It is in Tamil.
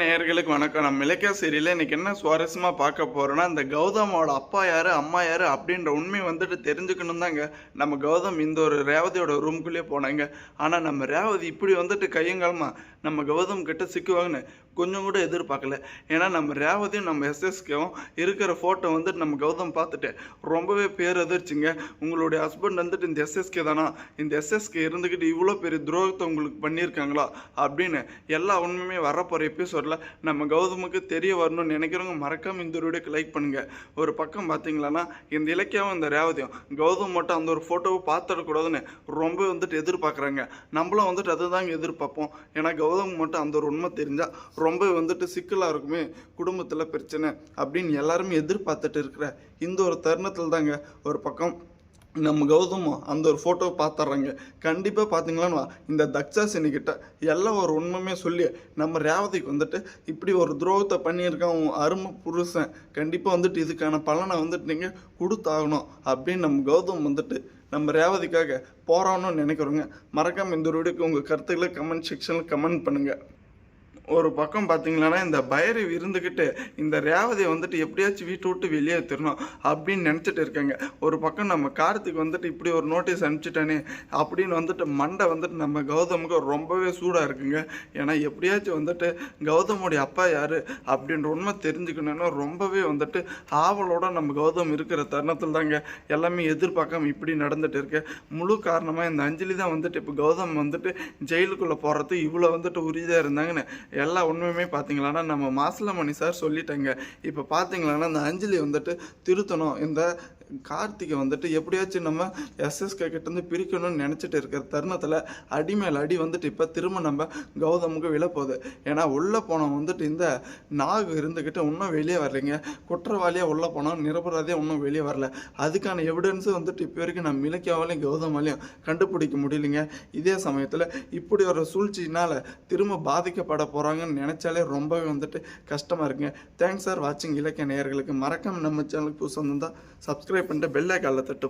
நேயர்களுக்கு வணக்கம். நம்ம இலக்கிய சீரியலில் இன்னைக்கு என்ன சுவாரஸ்யமாக பார்க்க போகிறோன்னா இந்த கௌதமோட அப்பா யார் அம்மா யார் அப்படின்ற உண்மை வந்துட்டு தெரிஞ்சுக்கணும் தாங்க. நம்ம கௌதம் இந்த ஒரு ரேவதியோட ரூம்குள்ளேயே போனாங்க. ஆனால் நம்ம ரேவதி இப்படி வந்துட்டு கையங்காலமாக நம்ம கௌதம் கிட்ட சிக்குவாங்கன்னு கொஞ்சம் கூட எதிர்பார்க்கல. ஏன்னா நம்ம ரேவதியும் நம்ம எஸ்எஸ்கேவும் இருக்கிற ஃபோட்டோ வந்துட்டு நம்ம கௌதம் பார்த்துட்டு ரொம்பவே பேர் எதிர்ச்சிங்க உங்களுடைய ஹஸ்பண்ட் வந்துட்டு இந்த எஸ்எஸ்கே தானா? இந்த எஸ்எஸ்கே இருந்துக்கிட்டு இவ்வளோ பெரிய துரோகத்தை உங்களுக்கு பண்ணியிருக்காங்களா? அப்படின்னு எல்லா உண்மையுமே வரப்போகிற எபிசோடில் நம்ம கௌதமுக்கு தெரிய வரணும்னு நினைக்கிறவங்க மறக்காமல் இந்த வீடியோக்கு லைக் பண்ணுங்கள் ஒரு பக்கம் பார்த்தீங்களான்னா இந்த இலக்கியாவும் இந்த ரேவதியும். கௌதம் மட்டும் அந்த ஒரு ஃபோட்டோவை பார்த்துடக்கூடாதுன்னு ரொம்ப வந்துட்டு எதிர்பார்க்குறாங்க. நம்மளும் வந்துட்டு அதுதாங்க எதிர்பார்ப்போம். ஏன்னா கௌதம் மட்டும் அந்த ஒரு உண்மை தெரிஞ்சால் ரொம்ப வந்துட்டு சிக்கலாக இருக்குமே குடும்பத்தில் பிரச்சனை அப்படின்னு எல்லாருமே எதிர்பார்த்துட்டு இருக்கிற இந்த ஒரு தருணத்தில் தாங்க ஒரு பக்கம் நம்ம கௌதமும் அந்த ஒரு ஃபோட்டோவை பார்த்துட்றாங்க கண்டிப்பாக பார்த்தீங்களான்னு இந்த தக்ஷாசினிக்கிட்ட எல்லாம் ஒரு உண்மையுமே சொல்லி நம்ம ரேவதிக்கு வந்துட்டு இப்படி ஒரு துரோகத்தை பண்ணியிருக்கான் உன் அருமை புருஷன். கண்டிப்பாக வந்துட்டு இதுக்கான பலனை வந்துட்டு நீங்கள் கொடுத்தாகணும் அப்படின்னு நம்ம கௌதம் வந்துட்டு நம்ம ரேவதிக்காக போகிறோன்னு நினைக்கிறோங்க. மறக்காமல் இந்த வீடியோக்கு உங்கள் கருத்துக்களை கமெண்ட் செக்ஷனில் கமெண்ட் பண்ணுங்கள் ஒரு பக்கம் பார்த்தீங்கன்னா இந்த பைரவ் இருந்துக்கிட்டு இந்த ரேவதியை வந்துட்டு எப்படியாச்சும் வீட்டை விட்டு வெளியேற்றணும் அப்படின்னு நினச்சிட்டு இருக்காங்க. ஒரு பக்கம் நம்ம கார்த்திக் வந்துட்டு இப்படி ஒரு நோட்டீஸ் அனுப்பிச்சிட்டானே அப்படின்னு வந்துட்டு மண்டை வந்துட்டு நம்ம கௌதமுக்கு ரொம்பவே சூடாக இருக்குங்க. ஏன்னா எப்படியாச்சும் வந்துட்டு கௌதமுடைய அப்பா யார் அப்படின்ற உண்மை தெரிஞ்சுக்கணும்னா ரொம்பவே வந்துட்டு ஆவலோட நம்ம கௌதம் இருக்கிற தருணத்தில் தாங்க எல்லாமே எதிர்பார்க்காம இப்படி நடந்துட்டு இருக்கு. முழு காரணமாக இந்த அஞ்சலி தான் வந்துட்டு இப்போ கௌதம் வந்துட்டு ஜெயிலுக்குள்ளே போகிறது இவ்வளோ வந்துட்டு உறுதியாக இருந்தாங்கன்னு எல்லா உண்மையுமே பார்த்தீங்களான்னா நம்ம மாசிலமணி சார் சொல்லிட்டேங்க. இப்போ பார்த்தீங்களான்னா இந்த அஞ்சலி வந்துட்டு திருத்தணும். இந்த கார்த்திகை வந்துட்டு எப்படியாச்சும் நம்ம எஸ்எஸ்கே கிட்டேருந்து பிரிக்கணும்னு நினச்சிட்டு இருக்கிற தருணத்தில் அடி மேல் அடி வந்துட்டு இப்போ திரும்ப நம்ம கௌதமுக்கு விழப்போகுது ஏன்னா உள்ளே போனோம் வந்துட்டு இந்த நாகு இருந்துக்கிட்டு இன்னும் வெளியே வரலைங்க. குற்றவாளியாக உள்ளே போனோம் நிரபராதியாக இன்னும் வெளியே வரல. அதுக்கான எவிடன்ஸும் வந்துட்டு இப்போ வரைக்கும் நம்ம இலக்கியாவாலையும் கௌதமாலையும் கண்டுபிடிக்க முடியலைங்க. இதே சமயத்தில் இப்படி ஒரு சூழ்ச்சியினால் திரும்ப பாதிக்கப்பட போகிறாங்கன்னு நினச்சாலே ரொம்பவே வந்துட்டு கஷ்டமாக இருக்குங்க. தேங்க்ஸ் சார் வாட்சிங் இலக்கிய நேயர்களுக்கு. மறக்காமல் நம்ம சேனலுக்கு புதுசாக இருந்தால் சப்ஸ்கிரைப் சப்ஸ்கிரைப் பண்ணிட்டு பெல் ஐக்கானில் தட்டு